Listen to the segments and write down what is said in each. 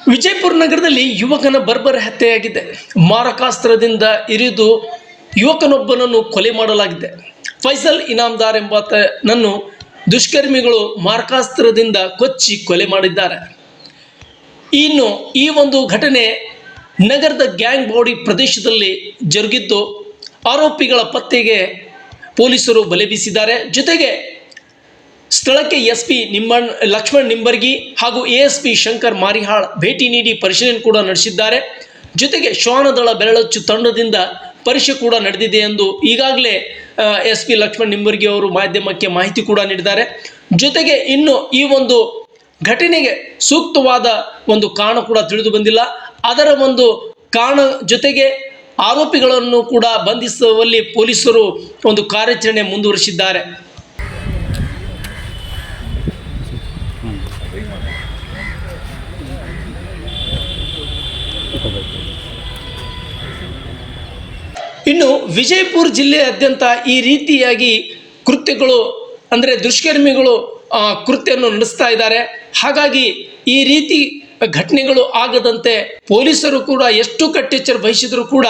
ವಿಜಯಪುರ ನಗರದಲ್ಲಿ ಯುವಕನ ಬರ್ಬರ ಹತ್ಯೆಯಾಗಿದೆ. ಮಾರಕಾಸ್ತ್ರದಿಂದ ಇರಿದು ಯುವಕನೊಬ್ಬನನ್ನು ಕೊಲೆ ಮಾಡಲಾಗಿದೆ. ಫೈಸಲ್ ಇನಾಮ್ದಾರ್ ಎಂಬಾತನನ್ನು ದುಷ್ಕರ್ಮಿಗಳು ಮಾರಕಾಸ್ತ್ರದಿಂದ ಕೊಚ್ಚಿ ಕೊಲೆ ಮಾಡಿದ್ದಾರೆ. ಇನ್ನು ಈ ಒಂದು ಘಟನೆ ನಗರದ ಗ್ಯಾಂಗ್ ಬಾಡಿ ಪ್ರದೇಶದಲ್ಲಿ ಜರುಗಿದ್ದು, ಆರೋಪಿಗಳ ಪತ್ತೆಗೆ ಪೊಲೀಸರು ಬಲೆ ಬೀಸಿದ್ದಾರೆ. ಜೊತೆಗೆ ಸ್ಥಳಕ್ಕೆ ಎಸ್ ಪಿ ಲಕ್ಷ್ಮಣ್ ನಿಂಬರ್ಗಿ ಹಾಗೂ A S P Shankar Marihal ಭೇಟಿ ನೀಡಿ ಪರಿಶೀಲನೆ ಕೂಡ ನಡೆಸಿದ್ದಾರೆ. ಜೊತೆಗೆ ಶ್ವಾನದಳ ಬೆರಳಚ್ಚು ತಂಡದಿಂದ ಪರೀಕ್ಷೆ ಕೂಡ ನಡೆದಿದೆ ಎಂದು ಈಗಾಗಲೇ ಎಸ್ ಪಿ ಲಕ್ಷ್ಮಣ್ ನಿಂಬರ್ಗಿ ಅವರು ಮಾಧ್ಯಮಕ್ಕೆ ಮಾಹಿತಿ ಕೂಡ ನೀಡಿದ್ದಾರೆ. ಜೊತೆಗೆ ಇನ್ನು ಈ ಒಂದು ಘಟನೆಗೆ ಸೂಕ್ತವಾದ ಒಂದು ಕಾರಣ ಕೂಡ ತಿಳಿದು ಬಂದಿಲ್ಲ. ಅದರ ಒಂದು ಕಾರಣ ಜೊತೆಗೆ ಆರೋಪಿಗಳನ್ನು ಕೂಡ ಬಂಧಿಸುವಲ್ಲಿ ಪೊಲೀಸರು ಒಂದು ಕಾರ್ಯಾಚರಣೆ ಮುಂದುವರಿಸಿದ್ದಾರೆ. ಇನ್ನು ವಿಜಯಪುರ ಜಿಲ್ಲೆಯಾದ್ಯಂತ ಈ ರೀತಿಯಾಗಿ ಕೃತ್ಯಗಳು, ಅಂದರೆ ದುಷ್ಕರ್ಮಿಗಳು ಕೃತ್ಯವನ್ನು ನಡೆಸ್ತಾ ಇದ್ದಾರೆ. ಹಾಗಾಗಿ ಈ ರೀತಿ ಘಟನೆಗಳು ಆಗದಂತೆ ಪೊಲೀಸರು ಕೂಡ ಎಷ್ಟು ಕಟ್ಟೆಚ್ಚರ ವಹಿಸಿದರೂ ಕೂಡ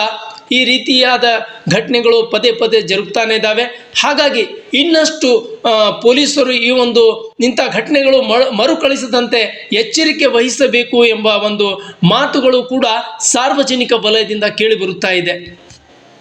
ಈ ರೀತಿಯಾದ ಘಟನೆಗಳು ಪದೇ ಪದೇ ಜರುಗ್ತಾನೆ ಇದ್ದಾವೆ. ಹಾಗಾಗಿ ಇನ್ನಷ್ಟು ಪೊಲೀಸರು ಈ ಒಂದು ಇಂಥ ಘಟನೆಗಳು ಮರುಕಳಿಸದಂತೆ ಎಚ್ಚರಿಕೆ ವಹಿಸಬೇಕು ಎಂಬ ಒಂದು ಮಾತುಗಳು ಕೂಡ ಸಾರ್ವಜನಿಕ ವಲಯದಿಂದ ಕೇಳಿಬರುತ್ತಾ ಇದೆ.